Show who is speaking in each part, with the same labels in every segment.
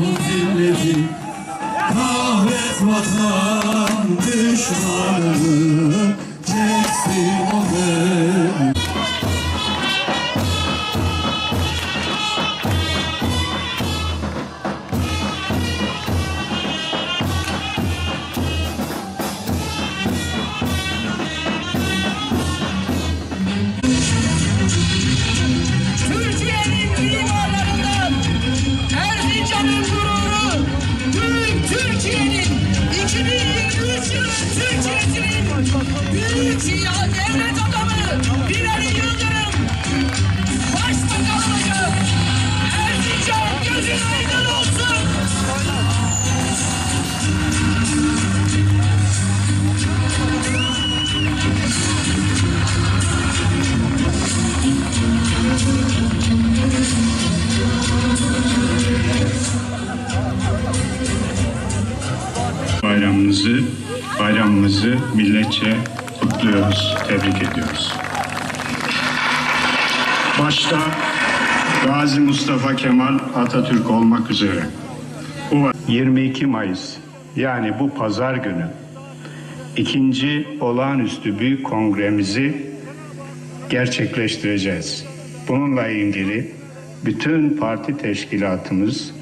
Speaker 1: zilleti Kahret vatan düşmanını Çeksin o
Speaker 2: kutluyoruz, tebrik ediyoruz. Başta Gazi Mustafa Kemal Atatürk olmak üzere bu 22 Mayıs yani bu pazar günü ikinci olağanüstü büyük kongremizi gerçekleştireceğiz. Bununla ilgili bütün parti teşkilatımız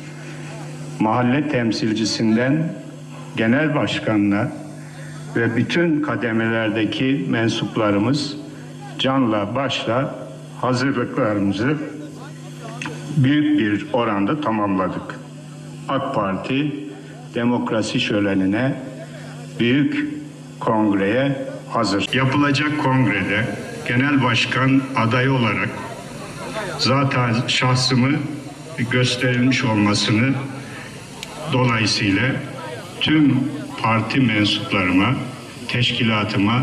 Speaker 2: mahalle temsilcisinden genel başkanına ve bütün kademelerdeki mensuplarımız canla başla hazırlıklarımızı büyük bir oranda tamamladık. AK Parti demokrasi şölenine büyük kongreye hazır. Yapılacak kongrede genel başkan adayı olarak zaten şahsımı gösterilmiş olmasını dolayısıyla tüm parti mensuplarıma, teşkilatıma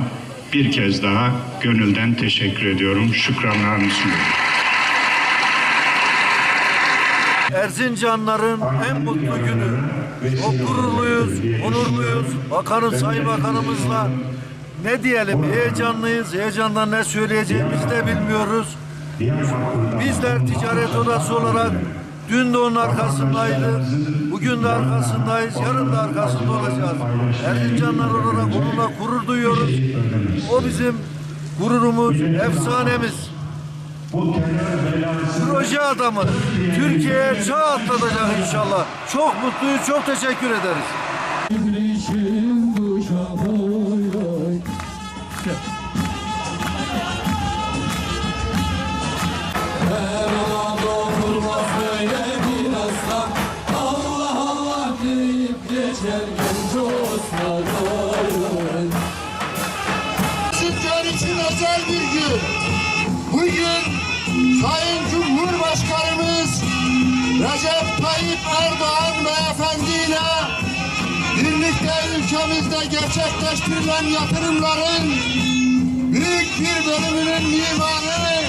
Speaker 2: bir kez daha gönülden teşekkür ediyorum. Şükranlarımı sunuyorum.
Speaker 3: Erzincanların en mutlu günü. Çok gururluyuz, onurluyuz. Bakanım, Sayın Bakanımızla ne diyelim heyecanlıyız. Heyecandan ne söyleyeceğimizi de bilmiyoruz. Bizler ticaret odası olarak dün de onun arkasındaydı. Bugün de arkasındayız. Yarın da arkasında olacağız. Erzincanlar olarak onunla gurur duyuyoruz. O bizim gururumuz, efsanemiz. Proje adamı. Türkiye'ye çağ atlatacak inşallah. Çok mutluyuz, çok teşekkür ederiz.
Speaker 4: Sizler için özel bir gün. Bugün Sayın Cumhurbaşkanımız Recep Tayyip Erdoğan beyefendiyle birlikte ülkemizde gerçekleştirilen yatırımların büyük bir bölümünün mimarı,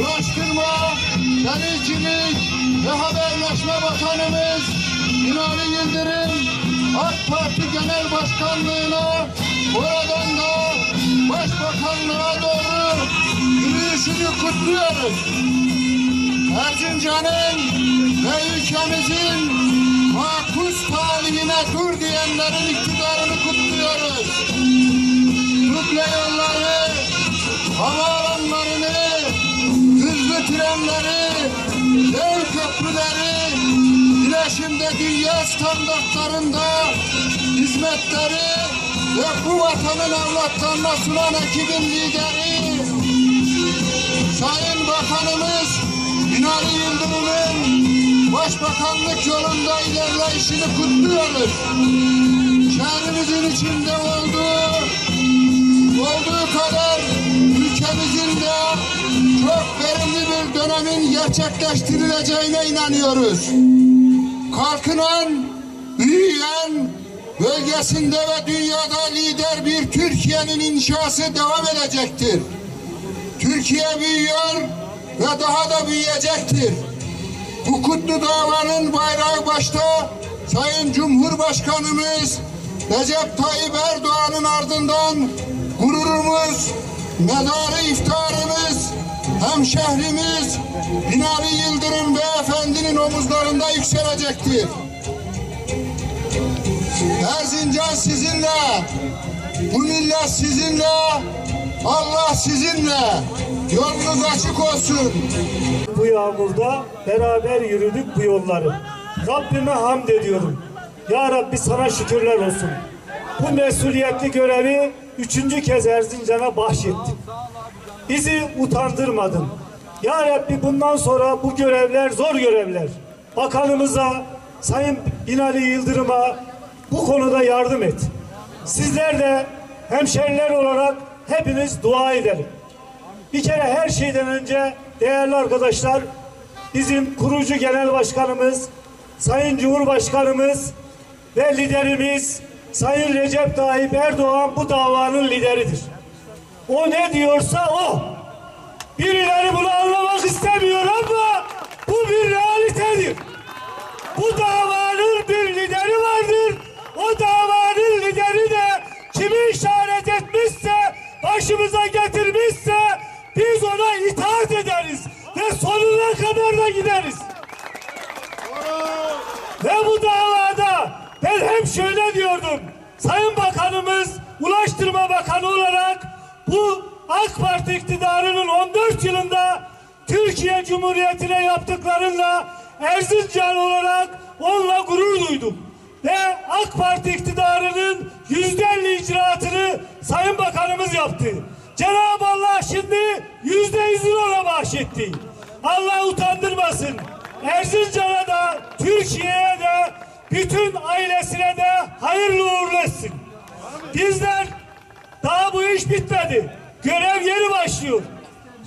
Speaker 4: Ulaştırma, Denizcilik ve Haberleşme Bakanımız Binali Yıldırım AK Parti Genel Başkanlığı'na oradan da Başbakanlığa doğru yürüyüşünü kutluyoruz. Erzincan'ın ve ülkemizin makus talihine dur diyenlerin iktidarını kutluyoruz. Duble yolları, havaalanlarını, hızlı trenleri, dev köprüleri, iletişimde dünya standartlarında hizmetleri ve bu vatanın evlatlarına sunan ekibin lideri Sayın Bakanımız Binali Yıldırım'ın başbakanlık yolunda ilerleyişini kutluyoruz. Şehrimizin içinde olduğu, olduğu kadar ülkemizin de çok verimli bir dönemin gerçekleştirileceğine inanıyoruz. Kalkınan, büyüyen, bölgesinde ve dünyada lider bir Türkiye'nin inşası devam edecektir. Türkiye büyüyor ve daha da büyüyecektir. Bu kutlu davanın bayrağı başta Sayın Cumhurbaşkanımız Recep Tayyip Erdoğan'ın ardından gururumuz, medarı iftarımız, hemşehrimiz Binali Yıldırım Beyefendinin omuzlarında yükselecektir. Erzincan sizinle, bu millet sizinle, Allah sizinle. Yolunuz açık olsun.
Speaker 5: bu yağmurda beraber yürüdük bu yolları. Rabbime hamd ediyorum. Ya Rabbi sana şükürler olsun. Bu mesuliyetli görevi üçüncü kez Erzincan'a bahşettin. Bizi utandırmadın. Ya Rabbi bundan sonra bu görevler zor görevler. Bakanımıza, Sayın Binali Yıldırım'a bu konuda yardım et. Sizler de hemşeriler olarak hepiniz dua edelim. Bir kere her şeyden önce değerli arkadaşlar bizim kurucu genel başkanımız, Sayın Cumhurbaşkanımız ve liderimiz Sayın Recep Tayyip Erdoğan bu davanın lideridir. O ne diyorsa o. Birileri bunu anlamak istemiyor ama bu bir realitedir. Bu davanın bir lideri vardır. O davanın lideri de kimi işaret etmişse, başımıza getirmişse biz ona itaat ederiz ve sonuna kadar da gideriz. Ve bu davada ben hep şöyle diyordum. Sayın Bakanımız, Ulaştırma Bakanı olarak bu AK Parti iktidarının 14 yılında Türkiye Cumhuriyeti'ne yaptıklarıyla Erzincan olarak onunla gurur duydum. Ve AK Parti iktidarının yüzde elli icraatını Sayın Bakanımız yaptı. Cenab-ı Allah şimdi yüzde yüzünü ona bahşetti. Allah utandırmasın. Erzincan'a da Türkiye'ye de bütün ailesine de hayırlı uğurlu etsin. Bizler bu iş bitmedi. Görev yeni başlıyor.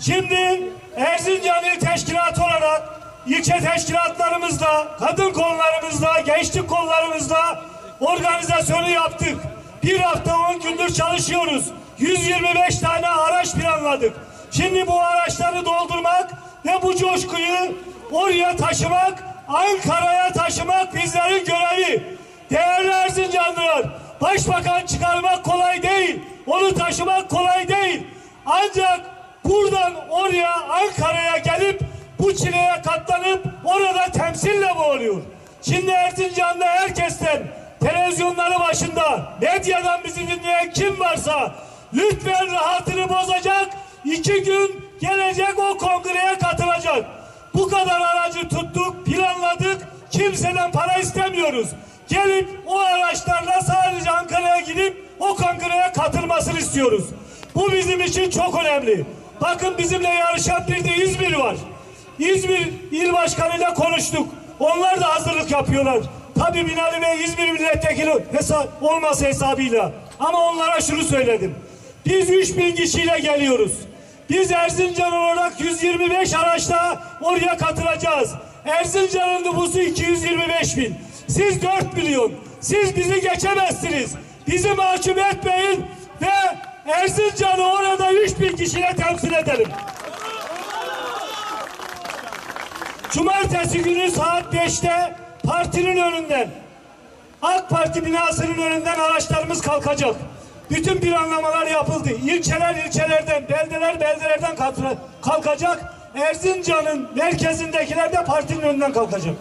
Speaker 5: Şimdi Erzincan İl Teşkilatı olarak ilçe teşkilatlarımızda, kadın kollarımızda, gençlik kollarımızda organizasyonu yaptık. Bir hafta on gündür çalışıyoruz. 125 tane araç planladık. Şimdi bu araçları doldurmak ve bu coşkuyu oraya taşımak, Ankara'ya taşımak bizlerin görevi. Değerli Erzincanlılar, başbakan çıkarmak kolay değil. Onu taşımak kolay değil. Ancak buradan oraya Ankara'ya gelip bu çileye katlanıp orada temsille mi oluyor? Şimdi Erzincan'da herkesten televizyonları başında medyadan bizi dinleyen kim varsa lütfen rahatını bozacak iki gün gelecek o kongreye katılacak. Bu kadar aracı tuttuk, planladık. Kimseden para istemiyoruz. Gelip o araçlarla sadece Ankara'ya gidip o kongreye katılmasını istiyoruz. Bu bizim için çok önemli. Bakın bizimle yarışan bir de İzmir var. İzmir il başkanıyla konuştuk. Onlar da hazırlık yapıyorlar. Tabii Binali Bey İzmir milletvekili hesap olması hesabıyla. Ama onlara şunu söyledim. Biz 3000 kişiyle geliyoruz. Biz Erzincan olarak 125 araçla oraya katılacağız. Erzincan'ın nüfusu 225 bin. Siz 4 milyon. Siz bizi geçemezsiniz. Bizi mahcup etmeyin ve Erzincan'ı orada 3000 kişiyle temsil edelim. Cumartesi günü saat 5'te partinin önünden AK Parti binasının önünden araçlarımız kalkacak. Bütün planlamalar yapıldı. İlçeler ilçelerden, beldeler beldelerden kalkacak. Erzincan'ın merkezindekiler de partinin önünden kalkacak.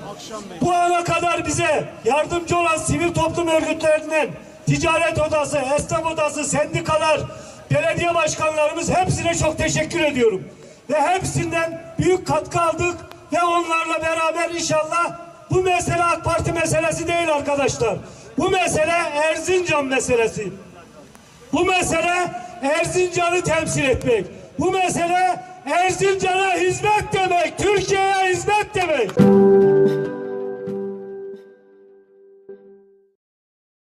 Speaker 5: Bu ana kadar bize yardımcı olan sivil toplum örgütlerinden, ticaret odası, esnaf odası, sendikalar, belediye başkanlarımız hepsine çok teşekkür ediyorum. Ve hepsinden büyük katkı aldık ve onlarla beraber inşallah bu mesele AK Parti meselesi değil arkadaşlar. Bu mesele Erzincan meselesi. Bu mesele Erzincan'ı temsil etmek. Bu mesele Erzincan'a hizmet demek, Türkiye'ye hizmet demek.